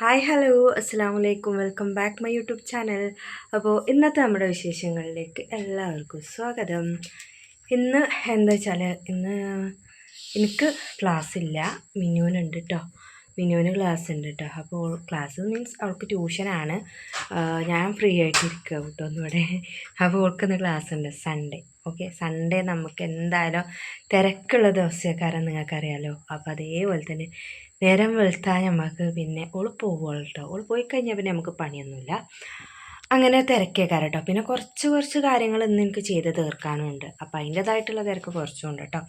Hi hello അസ്സാം വലൈക്കും welcome back my YouTube channel അപ്പോൾ ഇന്നത്തെ നമ്മുടെ വിശേഷങ്ങളിലേക്ക് എല്ലാവർക്കും സ്വാഗതം. ഇന്ന് എന്താ വെച്ചാൽ ഇന്ന് എനിക്ക് ക്ലാസ് ഇല്ല. മിനുവിനുണ്ട് കേട്ടോ മിനുവിന് ക്ലാസ് ഉണ്ട് കേട്ടോ അപ്പോൾ ക്ലാസ് മീൻസ് അവൾക്ക് ട്യൂഷനാണ്. ഞാൻ ഫ്രീ ആയിട്ട് ഇരിക്കുക കേട്ടോ ഒന്നിവിടെ അപ്പോൾ അവൾക്കിന്ന് ക്ലാസ് ഉണ്ട് സൺഡേ. ഓക്കെ സൺഡേ നമുക്ക് എന്തായാലും തിരക്കുള്ള ദിവസക്കാരൻ നിങ്ങൾക്കറിയാലോ. അപ്പോൾ അതേപോലെ തന്നെ നേരം വെളുത്താൽ നമുക്ക് പിന്നെ ഓൾ പോകുള്ളൂ കേട്ടോ ഓൾ പോയി കഴിഞ്ഞാൽ പിന്നെ നമുക്ക് പണിയൊന്നുമില്ല. അങ്ങനെ തിരക്കേക്കാരം കേട്ടോ പിന്നെ കുറച്ച് കുറച്ച് കാര്യങ്ങൾ ഇന്ന് എനിക്ക് ചെയ്ത് തീർക്കാനുണ്ട്. അപ്പോൾ അതിന്റേതായിട്ടുള്ള തിരക്ക് കുറച്ചും ഉണ്ട് കേട്ടോ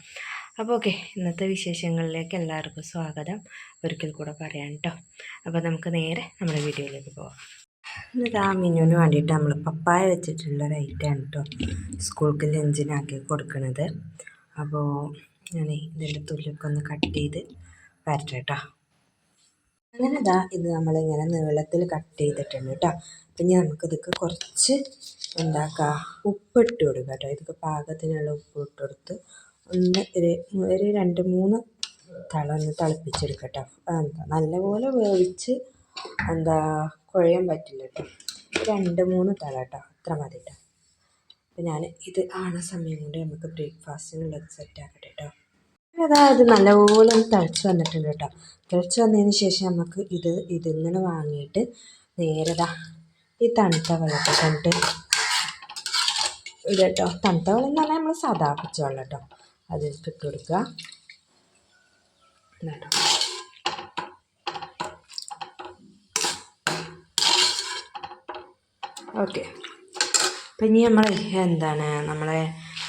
അപ്പോൾ ഓക്കെ ഇന്നത്തെ വിശേഷങ്ങളിലേക്ക് എല്ലാവർക്കും സ്വാഗതം. ഒരിക്കൽ കൂടെ പറയാം കേട്ടോ അപ്പോൾ നമുക്ക് നേരെ നമ്മുടെ വീഡിയോയിലേക്ക് ഇതാ രാമിനുവിന് വേണ്ടിയിട്ട് നമ്മൾ പപ്പായ വെച്ചിട്ടുള്ള ഐറ്റമാണ് കേട്ടോ സ്കൂൾക്ക് ലഞ്ചിനാക്കി കൊടുക്കുന്നത് അപ്പോൾ ഞാൻ ഇതിന്റെ തുല്ലൊക്കെ ഒന്ന് കട്ട് ചെയ്ത് വരട്ടെ കേട്ടോ അങ്ങനെ ഇതാ ഇത് നമ്മളിങ്ങനെ നീളത്തിൽ കട്ട് ചെയ്തിട്ടുണ്ട് കേട്ടോ പിന്നെ നമുക്കിതൊക്കെ കുറച്ച് എന്താക്കുക ഉപ്പിട്ട് കൊടുക്കുക കേട്ടോ ഇതൊക്കെ പാകത്തിനുള്ള ഉപ്പ് ഇട്ട് ഒന്ന് ഒരു ഒരു രണ്ട് മൂന്ന് തള ഒന്ന് തിളപ്പിച്ചെടുക്കുക കേട്ടോ എന്താ നല്ലപോലെ വേവിച്ച് എന്താ കുഴയാൻ പറ്റില്ല കേട്ടോ രണ്ട് മൂന്ന് തള കേട്ടോ അത്ര മതി കേട്ടോ അപ്പോൾ ഞാൻ ഇത് ആണ സമയം കൊണ്ട് നമുക്ക് ബ്രേക്ക്ഫാസ്റ്റിനുള്ളത് സെറ്റ് ആക്കട്ടെ കേട്ടോ അതായത് നല്ലപോലെ ഒന്ന് തിളച്ച് വന്നിട്ടുണ്ട് കേട്ടോ തിളച്ച് വന്നതിന് ശേഷം നമുക്ക് ഇത് ഇതിൽ നിന്ന് വാങ്ങിയിട്ട് നേരതാ ഈ തണുത്ത വെള്ളത്തിൽ കൊണ്ട് ഇടട്ടോ. തണുത്ത വെള്ളം എന്ന് പറഞ്ഞാൽ നമ്മൾ സാധാ പച്ചവെള്ളം കേട്ടോ അതിലേക്ക് കൊടുക്കുക. കേട്ടോ ഓക്കെ. അപ്പം ഇനി നമ്മൾ എന്താണ് നമ്മളെ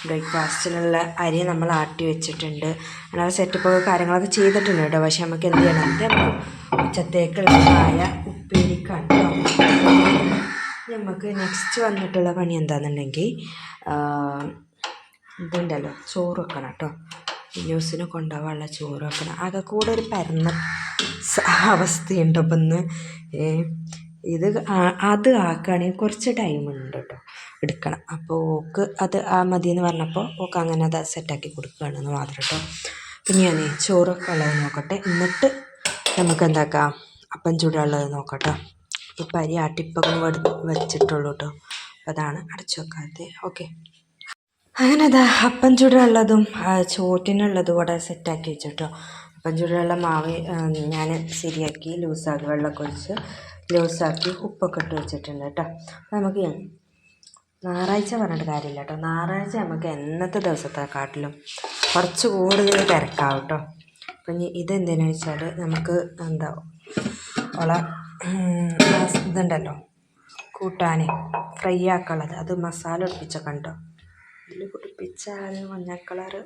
ബ്രേക്ക്ഫാസ്റ്റിനുള്ള അരി നമ്മൾ ആട്ടി വെച്ചിട്ടുണ്ട്. അങ്ങനെ സെറ്റപ്പ് കാര്യങ്ങളൊക്കെ ചെയ്തിട്ടുണ്ട് കേട്ടോ. പക്ഷേ നമുക്ക് എന്ത് ചെയ്യണം? അത് ഉച്ചത്തേക്കുള്ള ചായ ഉപ്പേരിക്കാണ് നമുക്ക് നെക്സ്റ്റ് വന്നിട്ടുള്ള പണി എന്താണെന്നുണ്ടെങ്കിൽ ഇതുണ്ടല്ലോ ചോറ് വെക്കണം കേട്ടോ ന്യൂസിന് കൊണ്ടുപോകാനുള്ള ചോറ് വെക്കണം ആകെ കൂടെ ഒരു പരന്ന അവസ്ഥയുണ്ട് അപ്പം ഇന്ന് ഇത് അത് ആക്കുകയാണെങ്കിൽ കുറച്ച് ടൈം ഉണ്ട് കേട്ടോ എടുക്കണം. അപ്പോൾ ഓക്ക് അത് ആ മതി എന്ന് പറഞ്ഞപ്പോൾ ഓക്ക് അങ്ങനെ അത് സെറ്റാക്കി കൊടുക്കുകയാണെന്ന് മാത്രം കേട്ടോ. പിന്നെ ഞാൻ ചോറൊക്കെ ഉള്ളത് നോക്കട്ടെ. എന്നിട്ട് നമുക്ക് എന്താക്കാം? അപ്പം ചൂടുള്ളത് നോക്കട്ടോ. ഇപ്പം അരി ആട്ടിപ്പൊക്കെ വെച്ചിട്ടുള്ളൂ കേട്ടോ. അതാണ് അടച്ചു വെക്കാത്തത്. ഓക്കെ. അങ്ങനെ അതാ അപ്പം ചുടുള്ളതും ചോറ്റിനുള്ളതും കൂടെ സെറ്റാക്കി വെച്ചിട്ടോ. അപ്പം ചുടുള്ള മാവ് ഞാൻ ശരിയാക്കി ലൂസാക്കി വെള്ളമൊക്കെ ഒഴിച്ച് ലൂസാക്കി ഉപ്പൊക്കെ ഇട്ട് വെച്ചിട്ടുണ്ട് കേട്ടോ. നമുക്ക് ഞായറാഴ്ച പറഞ്ഞിട്ട് കാര്യമില്ല കേട്ടോ. ഞായറാഴ്ച നമുക്ക് എന്നത്തെ ദിവസത്തെക്കാട്ടിലും കുറച്ച് കൂടുതൽ തിരക്കാവും കേട്ടോ. അപ്പം ഇതെന്തിനാ വെച്ചാൽ നമുക്ക് എന്താ ഉള്ള ഇതുണ്ടല്ലോ കൂട്ടാൻ ഫ്രൈ ആക്കാനുള്ളത്. അത് മസാല ഒടിപ്പിച്ചൊക്കെ ഉണ്ടോ? ഇതിൽ പൊടിപ്പിച്ചാൽ മഞ്ഞ കളറ്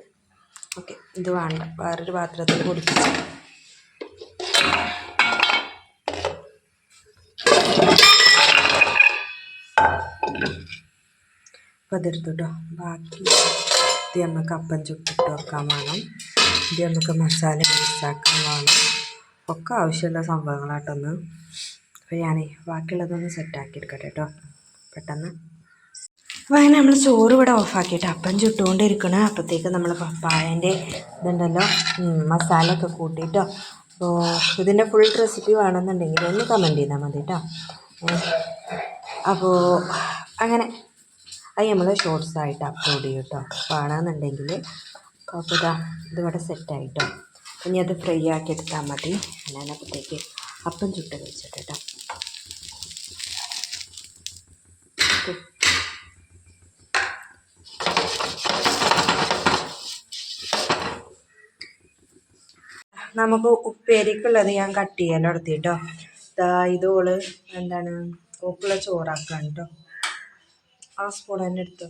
ഓക്കെ ഇത് വേണ്ട. വേറൊരു പാത്രത്തിൽ പൊടിപ്പിച്ച അപ്പോൾ അതെടുത്തു ബാക്കി ഇത് നമുക്ക് അപ്പം ചുട്ടിട്ട് വെക്കാൻ വേണം. ഇത് നമുക്ക് മസാല മിക്സാക്കാൻ വേണം. ഒക്കെ ആവശ്യമുള്ള സംഭവങ്ങളാട്ടൊന്ന് അപ്പോൾ ഞാനേ ബാക്കിയുള്ളതൊന്ന് സെറ്റാക്കി എടുക്കട്ടെ കേട്ടോ പെട്ടെന്ന്. അപ്പോൾ അങ്ങനെ നമ്മൾ ചോറ് ഇവിടെ ഓഫാക്കിയിട്ട് അപ്പം ചുട്ടുകൊണ്ടിരിക്കണം. അപ്പോഴത്തേക്ക് നമ്മൾ പപ്പായന്റെ ഇതുണ്ടല്ലോ മസാല ഒക്കെ കൂട്ടിയിട്ടോ അപ്പോൾ ഇതിന്റെ ഫുൾ റെസിപ്പി വേണമെന്നുണ്ടെങ്കിൽ ഒന്ന് കമന്റ് ചെയ്താൽ മതി കേട്ടോ അപ്പോൾ അങ്ങനെ അത് നമ്മൾ ഷോർട്സ് ആയിട്ട് അപ്ലോഡ് ചെയ്യും കേട്ടോ വേണമെന്നുണ്ടെങ്കിൽ അപ്പോൾ ഇതാ ഇതിവിടെ സെറ്റായിട്ടോ ഇനി അത് ഫ്രൈ ആക്കി എടുത്താൽ മതി. ഞാനപ്പോഴത്തേക്ക് അപ്പം ചുട്ട് കേട്ടോ നമുക്ക് ഉപ്പേരിക്കുള്ളത് ഞാൻ കട്ട് ചെയ്യാൻ നടത്തിട്ടോ. ഇതാ ഇതോൾ എന്താണ് ഓക്കുള്ള ചോറാക്കാൻ കേട്ടോ ആ സ്പൂൺ തന്നെ എടുത്തു.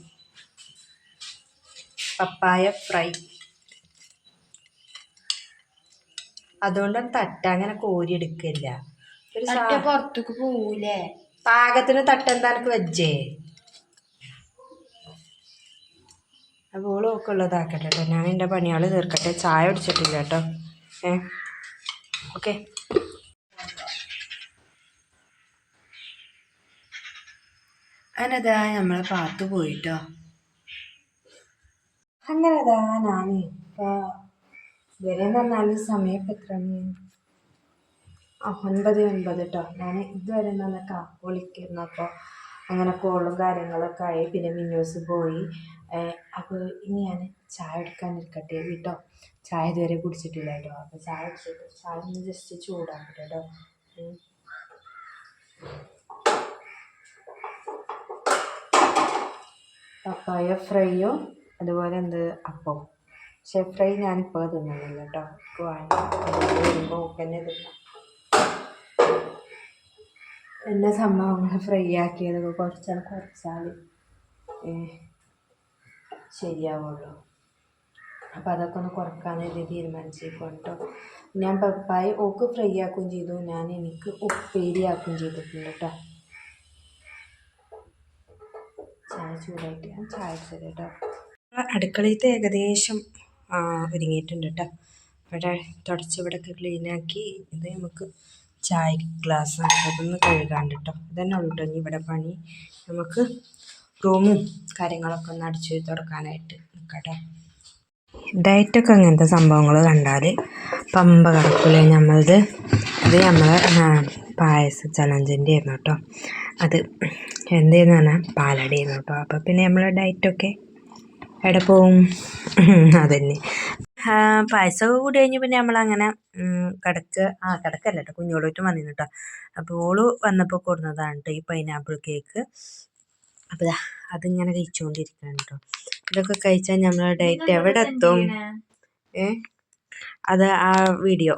പപ്പായ ഫ്രൈ. അതുകൊണ്ട് തട്ട അങ്ങനെ കോരി എടുക്കില്ല. ഒരു പുറത്തേക്ക് പോവൂലേ? പാകത്തിന് തട്ട എന്താ വെച്ചേ അപ്പോൾ ഓക്കുള്ളതാക്കട്ടെ കേട്ടോ ഞാൻ എന്റെ പണിയാൾ തീർക്കട്ടെ. ചായ അടിച്ചിട്ടില്ല കേട്ടോ ഓക്കെ അങ്ങനെതാ നമ്മളെ പാത്തു പോയിട്ടോ? അങ്ങനെതാ ഞാൻ വരെ വരെയെന്ന് പറഞ്ഞാൽ സമയം ഇപ്പം എത്ര ഒൻപത് ഒൻപത് കേട്ടോ ഞാൻ ഇതുവരെ നല്ല കാപ്പ് വിളിക്കുന്നു അപ്പോൾ അങ്ങനെ കോളും കാര്യങ്ങളൊക്കെ ആയി. പിന്നെ മിന്നൂസ് പോയി. അപ്പോൾ ഇനി ഞാൻ ചായ എടുക്കാൻ നിൽക്കട്ടെ കേട്ടോ. ചായ ഇതുവരെ കുടിച്ചിട്ടില്ല കേട്ടോ. അപ്പോൾ ചായ കുടിച്ചിട്ട് ചായ ഒന്ന് ജസ്റ്റ് ചൂടാക്കട്ടെ കേട്ടോ. പപ്പായ ഫ്രൈയോ അതുപോലെ എന്ത് അപ്പം. പക്ഷേ ഫ്രൈ ഞാനിപ്പോൾ തിന്നുന്നില്ല കേട്ടോ. എനിക്ക് വാങ്ങി. വരുമ്പോൾ വരുമ്പോൾ തന്നെ തിന്നാം എല്ലാ സംഭവങ്ങളും ഫ്രൈ ആക്കിയതൊക്കെ കുറച്ചാൽ കുറച്ചാൽ ശരിയാവുള്ളൂ. അപ്പോൾ അതൊക്കെ ഒന്ന് കുറക്കാനായിട്ട് തീരുമാനിച്ചേക്കൊണ്ടോ ഞാൻ പപ്പായ ഓക്ക് ഫ്രൈ ആക്കുകയും ചെയ്തു. ഞാൻ എനിക്ക് ഉപ്പേരി ആക്കുകയും ചെയ്തിട്ടുണ്ട് കേട്ടോ ചായ ചൂടായിട്ട് ഞാൻ ചായ അടിച്ചത് കേട്ടോ അടുക്കളയിലത്തെ ഏകദേശം ഒരുങ്ങിയിട്ടുണ്ട് കേട്ടോ ഇവിടെ തുടച്ച് ക്ലീനാക്കി ഇത് നമുക്ക് ചായ ഗ്ലാസ് അതൊന്ന് കഴുകാണ്ട് കേട്ടോ ഇതന്നെ ഉള്ളൂ ഇനി ഇവിടെ പണി. നമുക്ക് റൂമും കാര്യങ്ങളൊക്കെ ഒന്ന് അടിച്ചു തുറക്കാനായിട്ട് നിൽക്കട്ടെ ഡയറ്റൊക്കെ അങ്ങനത്തെ സംഭവങ്ങൾ കണ്ടാൽ പമ്പ കിടക്കില്ലേ നമ്മളത് അത് നമ്മളെ പായസ ചലഞ്ചിന്റെ ആയിരുന്നു കേട്ടോ അത് എന്തെന്ന് പറഞ്ഞാൽ പാലടയായിരുന്നു കേട്ടോ അപ്പോൾ പിന്നെ നമ്മളെ ഡയറ്റൊക്കെ എവിടെ പോവും? അതന്നെ. പായസമൊക്കെ കൂടി കഴിഞ്ഞ് പിന്നെ നമ്മളങ്ങനെ കിടക്ക് ആ കിടക്കല്ല കേട്ടോ കുഞ്ഞോളൂറ്റും വന്നിരുന്നു കേട്ടോ അപ്പോൾ ഓൾ വന്നപ്പോൾ കൊടുന്നതാണ് കേട്ടോ ഈ പൈനാപ്പിൾ കേക്ക് അപ്പോൾ അത് അതിങ്ങനെ കഴിച്ചുകൊണ്ടിരിക്കുകയാണ് കേട്ടോ ഇതൊക്കെ കഴിച്ചാൽ നമ്മളെ ഡയറ്റ് എവിടെ എത്തും ഏ? അത് ആ വീഡിയോ